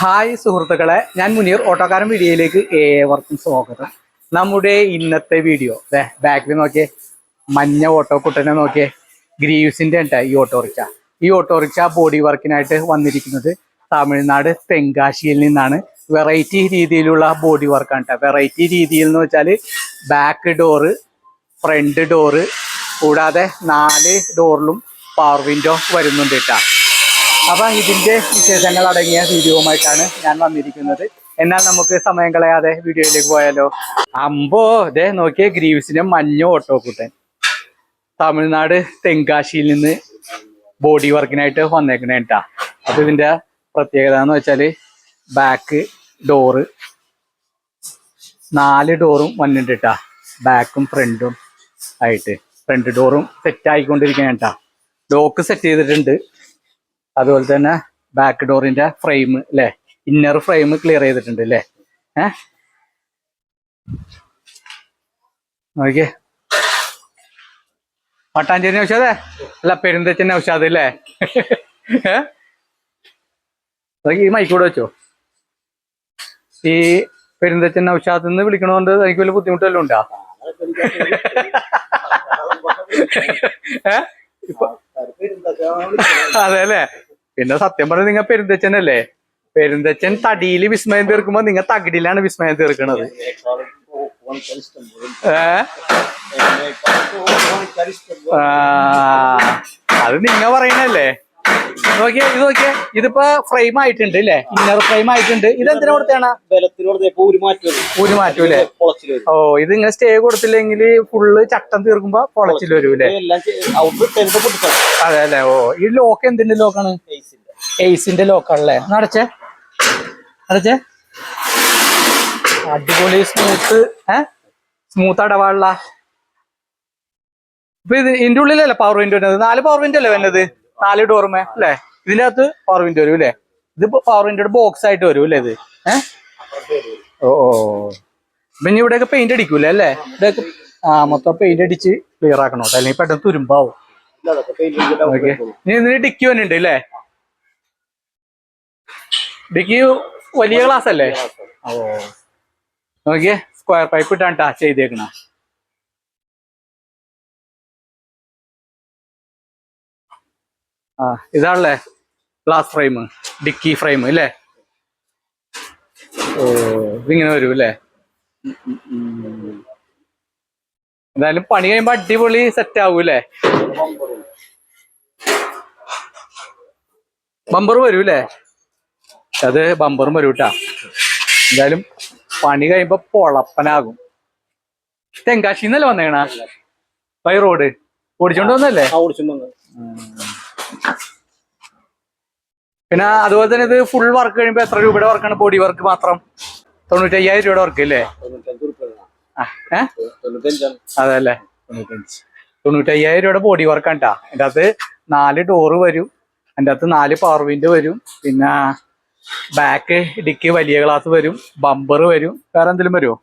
Hi സുഹൃത്തുക്കളെ ഞാൻ മുനീർ ഓട്ടോക്കാരൻ വീഡിയോയിലേക്ക് ഏവർക്കും സ്വാഗതം. നമ്മുടെ ഇന്നത്തെ വീഡിയോ ബാക്കിൽ നോക്കിയേ മഞ്ഞ ഓട്ടോ കുട്ടനെ നോക്കിയേ ഗ്രീവ്സിന്റെ ഉണ്ട് ഈ ഓട്ടോറിക്ഷ ഈ ഓട്ടോറിക്ഷ ബോഡി വർക്കിനായിട്ട് വന്നിരിക്കുന്നത് തമിഴ്നാട് തെങ്കാശിയിൽ നിന്നാണ്. വെറൈറ്റി രീതിയിലുള്ള ബോഡി വർക്കാണ് വെറൈറ്റി രീതിയിൽ എന്ന് വെച്ചാൽ ബാക്ക് ഡോറ് ഫ്രണ്ട് ഡോറ് കൂടാതെ നാല് ഡോറിലും പവർ വിൻഡോ വരുന്നുണ്ട് കേട്ടോ അപ്പൊ ഇതിന്റെ വിശേഷങ്ങൾ അടങ്ങിയ വീഡിയോവുമായിട്ടാണ് ഞാൻ വന്നിരിക്കുന്നത്. എന്നാൽ നമുക്ക് സമയം കളയാതെ വീഡിയോയിലേക്ക് പോയാലോ? അമ്പോ ദേ നോക്കിയ ഗ്രീവ്സിനെ മഞ്ഞ കൂട്ടൻ തമിഴ്നാട് തെങ്കാശിയിൽ നിന്ന് ബോഡി വർക്കിനായിട്ട് വന്നേക്കണേ കേട്ടാ അപ്പൊ ഇതിന്റെ പ്രത്യേകത എന്ന് വെച്ചാൽ ബാക്ക് ഡോറ് നാല് ഡോറും വന്നിട്ടുണ്ട് ബാക്കും ഫ്രണ്ടും ആയിട്ട്. ഫ്രണ്ട് ഡോറും സെറ്റ് ആയിക്കൊണ്ടിരിക്കണേട്ടാ ലോക്ക് സെറ്റ് ചെയ്തിട്ടുണ്ട്. അതുപോലെ തന്നെ ബാക്ക് ഡോറിന്റെ ഫ്രെയിം അല്ലെ ഇന്നർ ഫ്രെയിം ക്ലിയർ ചെയ്തിട്ടുണ്ട് അല്ലേ ഏ? നോക്കിയേ മട്ടാഞ്ചേരി നൗഷാദേ? അല്ല പെരുന്തച്ചൻ ഔഷധ അല്ലേ ഈ മൈക്കൂടെ വെച്ചോ. ഈ പെരുന്തച്ചൻ ഔഷധത്തിൽ നിന്ന് വിളിക്കണോണ്ട് എനിക്ക് വലിയ ബുദ്ധിമുട്ടെല്ലാം ഉണ്ടാ ഏ? അതെ അല്ലേ പിന്നെ സത്യം പറഞ്ഞ നിങ്ങ പെരുന്തച്ചനല്ലേ? പെരുന്തച്ചൻ തടിയിൽ വിസ്മയം തീർക്കുമ്പോ നിങ്ങ തകിടിലാണ് വിസ്മയം തീർക്കണത്. അത് നിങ്ങ പറയണല്ലേ? നോക്കിയേ ഇത് നോക്കിയേ. ഇതിപ്പോ ഫ്രെയിം ആയിട്ടുണ്ട് അല്ലേ ഇന്നർ ഫ്രെയിം ആയിട്ടുണ്ട്. ഇത് എന്തിനാ കൊടുത്തേണ പൊളച്ചിൽ വരും. ഓ ഇത് ഇങ്ങനെ സ്റ്റേ കൊടുത്തില്ലെങ്കിൽ ഫുള്ള് ചട്ടം തീർക്കുമ്പോ പൊളച്ചിൽ പൊട്ടിച്ചാണ് അതെ അല്ലേ ഓ ഈ ലോക്ക് എന്തിന്റെ ലോക്കാണ് എയ്സിന്റെ ലോക്കാണല്ലേ നടച്ചേ നടച്ചേ അടിപൊളി സ്മൂത്ത് ഏ? സ്മൂത്ത് അടവാള ഇപ്പൊ ഇത് ഇതിന്റെ ഉള്ളിലല്ലേ പവർ വിൻഡോ നാല് പവർ വിൻഡോ അല്ലേ വരുന്നത് നാല് ഡോറുമേ അല്ലേ? ഇതിനകത്ത് അകത്ത് പവർ വിൻഡോ വരും അല്ലേ? ഇത് പവർ വിൻഡോയുടെ ബോക്സ് ആയിട്ട് വരും അല്ലേ ഇത്? ഏഹ് ഓ ഓ പിന്നെ ഇവിടെയൊക്കെ പെയിന്റ് അടിക്കൂലേ അല്ലേ? ഇവിടെയൊക്കെ ആ മൊത്തം പെയിന്റ് അടിച്ച് ക്ലിയർ ആക്കണം കേട്ടോ അല്ലെങ്കിൽ പെട്ടെന്ന് തുരുമ്പാവും. ഓക്കെ ഇനി ഇതിന് ഡിക്കി വന്നിട്ടുണ്ട് അല്ലേ? ഡിക്കി വലിയ ക്ലാസ് അല്ലേ? ഓ. നോക്കിയേ സ്ക്വയർ പൈപ്പ് ഇട്ടാണ്ടാ ചെയ്തേക്കണ. ആ ഇതാണല്ലേ ഗ്ലാസ് ഫ്രെയിം ഡിക്കി ഫ്രെയിം അല്ലേ ഓ ഇതിങ്ങനെ വരും അല്ലേ. എന്തായാലും പണി കഴിയുമ്പോ അടിപൊളി സെറ്റ് ആവൂ അല്ലേ ബമ്പർ വരൂ അല്ലേ അത് ബമ്പറും വരൂ കേട്ടാ എന്തായാലും പണി കഴിയുമ്പോ പൊളപ്പനാകും. തെങ്കാശിന്നല്ലേ വന്നേണ ബൈ റോഡ് ഓടിച്ചോണ്ട് വന്നല്ലേ? പിന്നെ അതുപോലെ തന്നെ ഇത് ഫുൾ വർക്ക് കഴിയുമ്പോ എത്ര രൂപയുടെ വർക്കാണ് ബോഡി വർക്ക് മാത്രം? തൊണ്ണൂറ്റി അയ്യായിരം രൂപയുടെ വർക്ക് അല്ലേ ആ, ഏ? അതെ അല്ലേ തൊണ്ണൂറ്റി അയ്യായിരം രൂപയുടെ ബോഡി വർക്കാണ് കേട്ടാ അതിന്റെ അകത്ത് നാല് ഡോറ് വരും. അതിന്റെ അകത്ത് നാല് പവർ വിൻഡ് വരും. പിന്നെ ബാക്ക് ഡിക്ക് വലിയ ഗ്ലാസ് വരും. ബമ്പർ വരും. വേറെ എന്തെങ്കിലും വരുമോ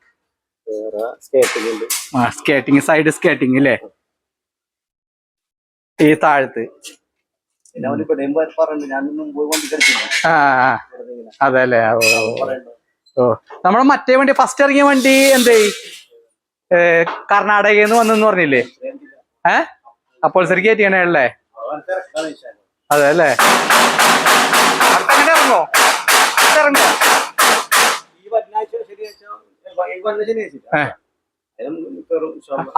സ്കേറ്റിംഗ് സൈഡ് സ്കേറ്റിംഗ് അല്ലേ ഈ താഴത്ത്. ഞാൻ മുമ്പ് വണ്ടി കളിച്ചില്ല ആ ആ. അതെ അല്ലേ ഓ നമ്മളെ മറ്റേ വണ്ടി ഫസ്റ്റ് ഇറങ്ങിയ വണ്ടി എന്തേ? കർണാടകയിൽ നിന്ന് വന്നെന്ന് പറഞ്ഞില്ലേ? ഏ? അപ്പോൾ ശരി കയറ്റിയാണല്ലേ അതെ അല്ലേ ഇറങ്ങോ?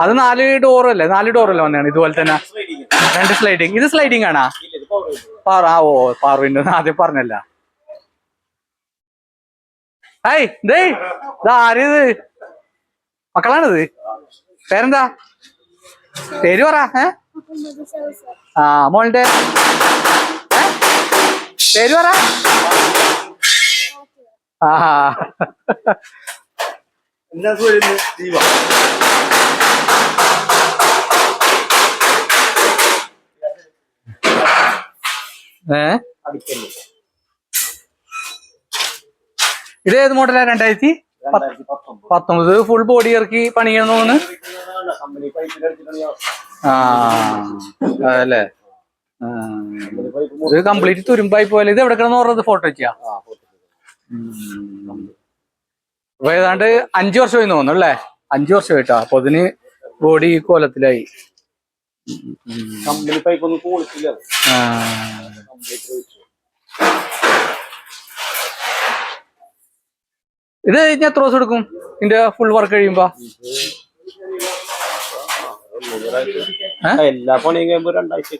അത് നാല് ഡോറല്ലേ? അല്ലേ നാല് ഡോറല്ലേ വന്നാണ് ഇതുപോലെ തന്നെ. രണ്ട് സ്ലൈഡിങ് ഇത് സ്ലൈഡിങ് ആണാ? പാറ. ഓ പാറുവിന്റെ ആദ്യം പറഞ്ഞല്ല. ഹായ് ദേ ഇത് ആരിത് മക്കളാണിത്. പേരെന്താ? പേര് പറ ഏ? ആ മോളുടെ ഏ? പേര് പറ. ആ. ഏ? ഇത് ഏത് മോഡലാ രണ്ടായിരത്തി പത്തൊമ്പത്. ഫുൾ ബോഡി ഇറക്കി അടിച്ചിട്ടുള്ള ആ അതല്ലേ? ഇത് കംപ്ലീറ്റ് തുരുമ്പായി പോലെ ഇത് എവിടെ കിടന്ന് പറഞ്ഞത് ഫോട്ടോ വെച്ചാ. അപ്പൊ ഏതാണ്ട് അഞ്ചു വർഷമായി തോന്നുന്നു അല്ലേ? അഞ്ചു വർഷമായിട്ടാ. അപ്പൊ അതിന് ബോഡി കോലത്തിലായി. കമ്പനി പൈപ്പ് ഒന്നും ആ. ഇത് കഴിഞ്ഞ എത്ര ദിവസം എടുക്കും? ഇതിന്റെ ഫുൾ വർക്ക് കഴിയുമ്പോ? എല്ലാ പണിയും കഴിയുമ്പോ രണ്ടാഴ്ച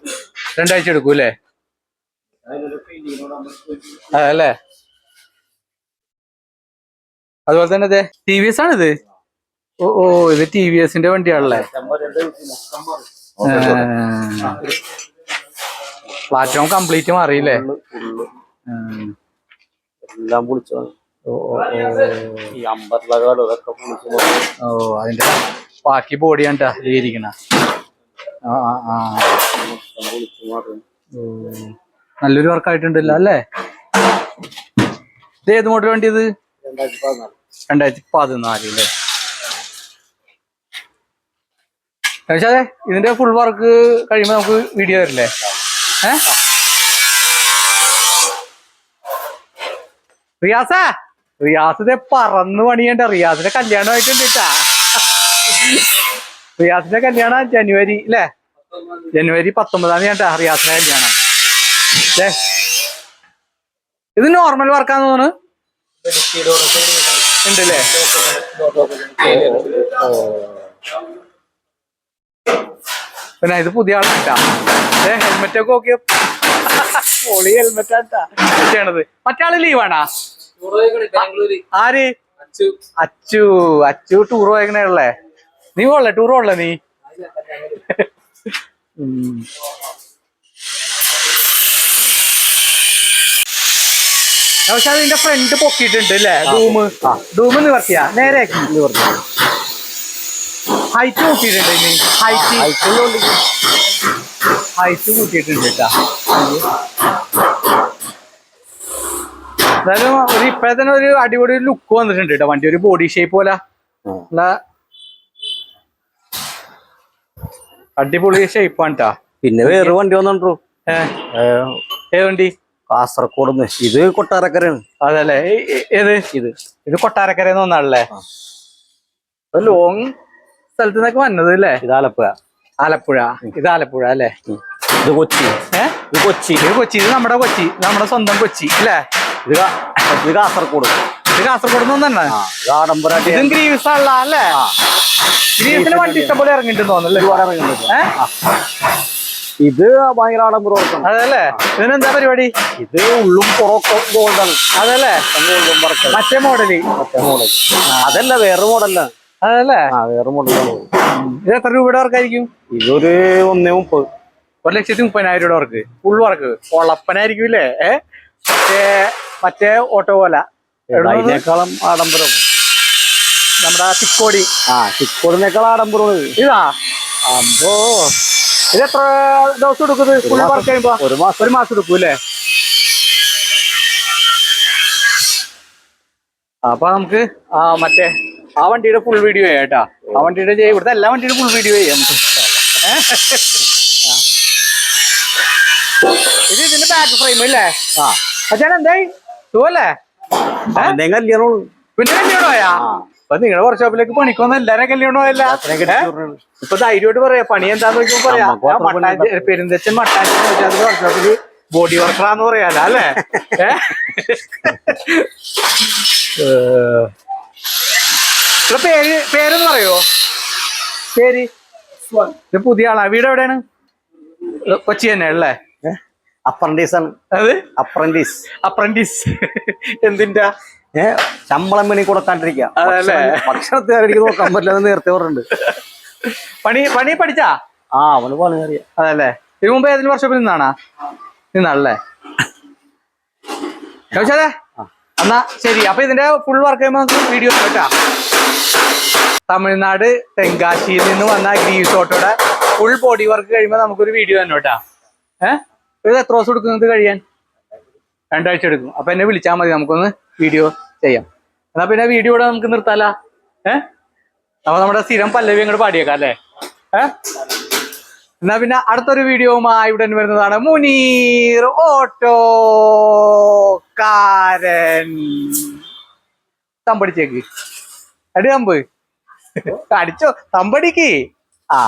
രണ്ടാഴ്ച എടുക്കും അല്ലേ? അതല്ലേ അതുപോലെ തന്നെ അതെ ടി വി എസ് ആണിത്? ഓ ഓ ഇത് ടി വി എസിന്റെ വണ്ടിയാണല്ലേ? പ്ലാറ്റ്ഫോം കംപ്ലീറ്റ് മാറിയില്ലേ? എല്ലാം പൊളിച്ചു ഓ. ഈ അതിന്റെ ബാക്കി ബോഡിയാണ് ട്ടാ ഈ ഇരിക്കണ. നല്ലൊരു വർക്ക് ആയിട്ടുണ്ടല്ലോ അല്ലേ? ഇത് ഏത് മോഡൽ വേണ്ടിയത്? രണ്ടായിരത്തി പതിനാല്. രണ്ടായിരത്തി പതിനാല് അല്ലേ പക്ഷേ ഇതിന്റെ ഫുൾ വർക്ക് കഴിയുമ്പോ നമുക്ക് വീഡിയോ തരില്ലേ റിയാസ റിയാസേ റിയാസ് ഇതേ പറന്ന് പണിയണ്ട. റിയാസിന്റെ കല്യാണമായിട്ടുണ്ട് റിയാസിന്റെ കല്യാണം ജനുവരി അല്ലേ? ജനുവരി പത്തൊമ്പതാം തീയതി റിയാസിന്റെ കല്യാണം. അല്ലേ? ഇത് നോർമൽ വർക്കാന്ന് തോന്നുന്നു. ഉണ്ടല്ലേ? പിന്നെ ഇത് പുതിയ ആളാട്ടാ ഹെൽമെറ്റ് ഒക്കെ നോക്കിയ. പൊളി ഹെൽമെറ്റ് ആട്ടാ ചെയ്യണത് മറ്റാൾ ലീവാണാ ആര്? അച്ചു. അച്ചു. ടൂർ പോയങ്ങനെയുള്ളേ നീ പോലെ ടൂർ പോലെ നീ. പക്ഷെ അതിന്റെ ഫ്രണ്ട് പൊക്കിയിട്ടുണ്ട് അല്ലേ ഡൂമ് ഡൂമ് നിവർത്തിയാ? നേരെ ഹൈറ്റ് കൂട്ടിയിട്ടുണ്ട് ഹൈറ്റ്. ഹൈറ്റ് കൂട്ടിയിട്ടുണ്ട് കേട്ടാ. എന്തായാലും ഒരു ഇപ്പഴ തന്നെ ഒരു അടിപൊളി ലുക്ക് വന്നിട്ടുണ്ട് കേട്ടോ. വണ്ടി ഒരു ബോഡി ഷേപ്പ് പോലെ. നല്ല അടിപൊളി ഷേപ്പാണ് കേട്ടാ പിന്നെ വേറെ വണ്ടി വന്നിട്ടു ഏ വണ്ടി? കാസർഗോഡ് ഇത് കൊട്ടാരക്കരയാണ്. അതല്ലേ. ഏത്? ഇത്. ഇത് കൊട്ടാരക്കരന്ന് വന്നാണല്ലേ? ലോങ് സ്ഥലത്ത് നിന്നൊക്കെ വന്നത് അല്ലേ? ഇത് ആലപ്പുഴ. ആലപ്പുഴ. ഇത് ആലപ്പുഴ അല്ലേ? ഇത് കൊച്ചി. ഏഹ് ഇത് കൊച്ചി. ഇത് കൊച്ചി. ഇത് നമ്മുടെ കൊച്ചി. നമ്മുടെ സ്വന്തം കൊച്ചി അല്ലേ? ഇത് ഇത് കാസർഗോഡ്. ഇത് കാസർഗോഡ് നിന്ന് തന്നെ ആ ഇത് ആഡംബരായിട്ട് ഇതും ഗ്രീവ്സ് ഉള്ള അല്ലേ ഗ്രീവ്സിന് വണ്ടി ഇഷ്ടംപോലെ ഇറങ്ങിയിട്ടുണ്ട് തോന്നുന്നല്ലേ ഒരുപാട് ഇത് ഭയങ്കര ആഡംബരം അതല്ലേ? ഇതിനെന്താ പരിപാടി? ഇത് ഉള്ളും പുറത്തും ഗോൾഡാണ്. അതല്ലേ? മറ്റേ മോഡൽ. മറ്റേ മോഡൽ അതല്ല വേറെ മോഡല്ല അതല്ലേ? വേറെ മോഡലാണ് ഇത് എത്ര രൂപയുടെ വർക്കായിരിക്കും ഇതൊരു ഒന്നേ മുപ്പത്. ഒരു ലക്ഷത്തി മുപ്പതിനായിരം രൂപയുടെ വർക്ക് ഫുൾ വർക്ക് പൊളപ്പനായിരിക്കും ഇല്ലേ മറ്റേ മറ്റേ ഓട്ടോ പോലെ? അതിനേക്കാളും ആഡംബരം നമ്മുടെ തിക്കോടി ആ തിക്കോടിനേക്കാൾ ആഡംബരം ഇതാ. അമ്പോ. ഇത് എത്ര ദിവസം എടുക്കുന്നത്? ഫുൾ. വർക്ക് കഴിയുമ്പോ ഒരു മാസം. ഒരു മാസം എടുക്കും അല്ലേ അപ്പൊ നമുക്ക് ആ മറ്റേ ആ വണ്ടിയുടെ ഫുൾ വീഡിയോ ആയിട്ടാ ആ വണ്ടിയുടെ ഇവിടുത്തെ എല്ലാ വണ്ടിയുടെ ഫുൾ വീഡിയോ ചെയ്യാം. ഇത് ഇതിന്റെ ബാക്ക് ഫ്രെയിം അല്ലേ? ആ. അച്ഛൻ എന്തായി? സുഖല്ലേ? പിന്നെ കല്യാണമായാ അപ്പൊ നിങ്ങളുടെ വർക്ക്ഷോപ്പിലേക്ക് പണിക്കൊന്നും എല്ലാരും കല്യാണം പോയല്ല ഇപ്പൊ ധൈര്യമായിട്ട് പറയാ. പണി എന്താന്ന് നോക്കുമ്പോ പറയാ. മട്ടാഞ്ചേരി പെരുന്തച്ചൻ മട്ടാഞ്ചേരി വർക്ക്ഷോപ്പിൽ ബോഡി വർക്കറാന്ന് പറയാല്ലേ? ഇവിടെ പേര് പേരൊന്ന് പറയോ പേര് ഇത് പുതിയ ആളാ. വീട് എവിടെയാണ്? കൊച്ചി തന്നെ അല്ലേ? അപ്രന്റീസ് ആണ്. അത്? അപ്രന്റീസ് അപ്രന്റീസ് എന്തിന്റെ? ഏ ശമ്പളം വേണി കൊടുക്കാണ്ടിരിക്കുക? ഭക്ഷണത്തെ എനിക്ക് നോക്കാൻ പറ്റില്ല നേരത്തെ പറഞ്ഞിട്ടുണ്ട്. പണി പണി പഠിച്ചാ? ആ അവന് പണി അറിയാം. അതല്ലേ. ഇതിനു മുമ്പ് ഏതെങ്കിലും വർഷോപ്പിൽ നിന്നാണാ? നിന്നാണല്ലേ? ചോദിച്ചാലേ എന്നാ ശരി. അപ്പൊ ഇതിന്റെ ഫുൾ വർക്ക് ചെയ്യുമ്പോൾ വീഡിയോ കേട്ടാ. തമിഴ്നാട് തെങ്കാശിയിൽ നിന്ന് വന്ന ഗ്രീസ് ഓട്ടോയുടെ ഫുൾ ബോഡി വർക്ക് കഴിയുമ്പോൾ നമുക്കൊരു വീഡിയോ തന്നെ കേട്ടാ. ഏഹ് ഇത് എത്ര ദിവസം എടുക്കും ഇത് കഴിയാൻ? രണ്ടാഴ്ച എടുക്കും. അപ്പൊ എന്നെ വിളിച്ചാൽ മതി നമുക്കൊന്ന് വീഡിയോ ചെയ്യാം. എന്നാ പിന്നെ വീഡിയോ ഇവിടെ നമുക്ക് നിർത്താലാ. ഏഹ് അപ്പൊ നമ്മുടെ സ്ഥിരം പല്ലവി അങ്ങോട്ട് പാടിയേക്കാം അല്ലേ? ഏഹ് എന്നാ പിന്നെ അടുത്തൊരു വീഡിയോവുമായി ഇവിടെ വരുന്നതാണ് മുനീർ ഓട്ടോ കാരൻ. തമ്പടിച്ചേക്ക്. അടി തമ്പ് അടിച്ചോ തമ്പടിക്ക്. ആ.